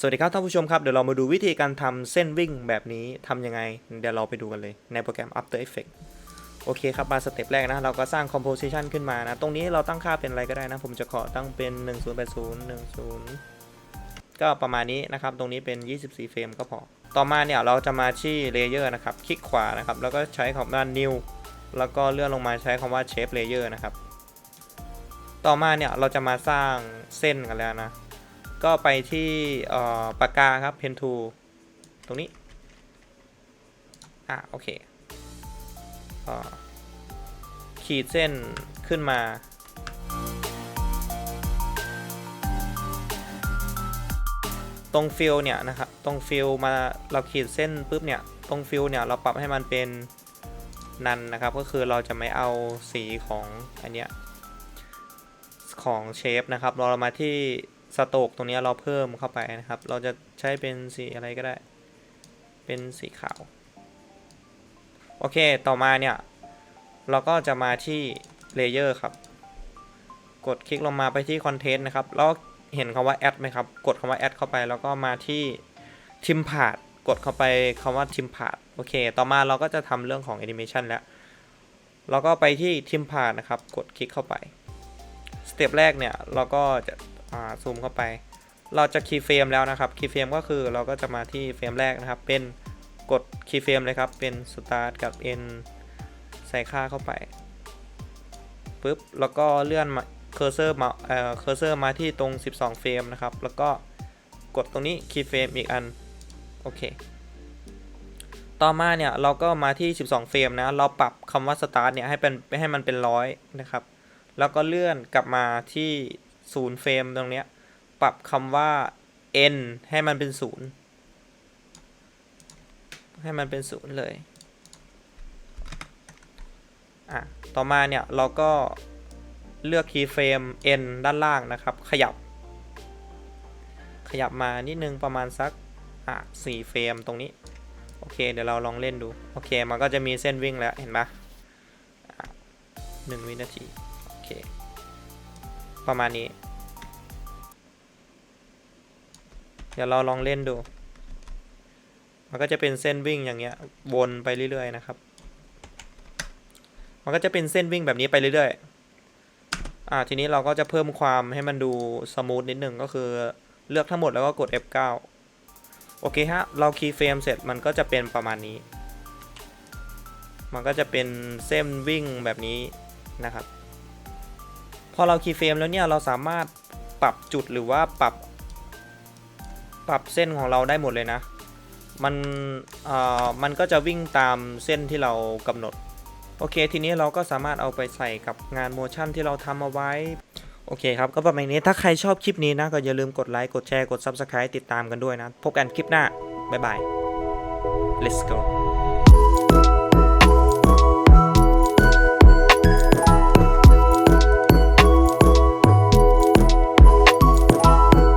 สวัสดีครับท่านผู้ชมครับ เดี๋ยวเรามาดูวิธีการทำเส้นวิ่งแบบนี้ทำยังไง เดี๋ยวเราไปดูกันเลยในโปรแกรม After Effects โอเคครับมาสเต็ปแรกนะ เราก็สร้าง composition ขึ้นมานะ ตรงนี้เราตั้งค่าเป็นอะไรก็ได้นะ ผมจะขอตั้งเป็น 1080 10 ก็ประมาณนี้นะครับ ตรงนี้เป็น 24 เฟรมก็พอ ต่อมาเนี่ยเราจะมาที่ layer นะครับ คลิกขวานะครับ แล้วก็ใช้คำว่า new แล้วก็เลื่อนลงมาใช้คำว่า shape layer นะครับ ต่อมาเนี่ยเราจะมาสร้างเส้นกันแล้วนะ ก็ไปที่อ่อปากกาครับ pen tool ตรงนี้ อะ โอเคอ่อขีดเส้นขึ้นมา ตรงฟิลเนี่ยนะครับ ตรงฟิลมาเราขีดเส้นปุ๊บเนี่ย ตรงฟิลเนี่ยเราปรับให้มันเป็นนันนะครับ ก็คือเราจะไม่เอาสีของอันเนี้ยของเชฟนะครับ เรามาที่ สโตกตรงนี้เราเพิ่มเข้าไปนะครับ เราจะใช้เป็นสีอะไรก็ได้ เป็นสีขาว โอเค ต่อมาเนี่ย เราก็จะมาที่เลเยอร์ครับ กดคลิกลงมาไปที่คอนเทนต์นะครับ แล้วเห็นคำว่าแอดไหมครับ กดคำว่าแอดเข้าไป แล้วก็มาที่ทิมพาดกดเข้าไปคำว่าทิมพาดโอเค ต่อมาเราก็จะทำเรื่องของแอนิเมชันแล้ว เราก็ไปที่ทิมพาดนะครับ กดคลิกเข้าไป สเต็ปแรกเนี่ย เราก็จะ ซูมเข้าไป เราจะคีย์เฟรมแล้วนะครับคีย์เฟรมก็คือเราก็จะมาที่เฟรมแรกนะครับ เป็นกดคีย์เฟรมเลยครับ เป็น start กับ end ใส่ค่าเข้าไปปุ๊บแล้วก็เลื่อนมาเคอร์เซอร์มาเอ่อเคอร์เซอร์มาที่ตรง 12 เฟรมนะครับ แล้วก็กดตรงนี้คีย์เฟรมอีกอัน โอเค ต่อมาเนี่ย เราก็มาที่ 12 เฟรมนะ เราปรับคำว่า start เนี่ย ให้เป็นให้มันเป็นร้อยนะครับ แล้วก็เลื่อนกลับมาที่ ศูนย์เฟรมตรงเนี้ย ปรับคำว่า n ให้มันเป็นศูนย์ให้มันเป็นศูนย์เลย อะ ต่อมาเนี่ยเราก็เลือกคีย์เฟรม n ด้านล่างนะครับ ขยับ ขยับมานิดนึงประมาณสัก อะสี่เฟรมตรงนี้ โอเค เดี๋ยวเราลองเล่นดู โอเค มันก็จะมีเส้นวิ่งแล้ว เห็นปะอะหนึ่งวินาที โอเค ประมาณนี้ เดี๋ยวเราลองเล่นดู มันก็จะเป็นเส้นวิ่งอย่างเงี้ย วนไปเรื่อยๆนะครับ มันก็จะเป็นเส้นวิ่งแบบนี้ไปเรื่อยๆ อ่า ทีนี้เราก็จะเพิ่มความให้มันดูสมูทนิดหนึ่งก็คือเลือกทั้งหมดแล้วก็กด F9 โอเคฮะ เราคีย์เฟรมเสร็จมันก็จะเป็นประมาณนี้ มันก็จะเป็นเส้นวิ่งแบบนี้นะครับ พอเราคีย์เฟรมแล้วเนี่ยเราสามารถปรับจุดหรือว่าปรับปรับเส้นของเราได้หมดเลยนะ มันเอ่อมันก็จะวิ่งตามเส้นที่เรากำหนด โอเค ทีนี้เราก็สามารถเอาไปใส่กับงานโมชั่นที่เราทำเอาไว้ โอเคครับ ก็ประมาณนี้ ถ้าใครชอบคลิปนี้นะ ก็อย่าลืมกดไลค์ กดแชร์ กด Subscribe ติดตามกันด้วยนะ พบกันคลิปหน้า บ๊ายบาย let's go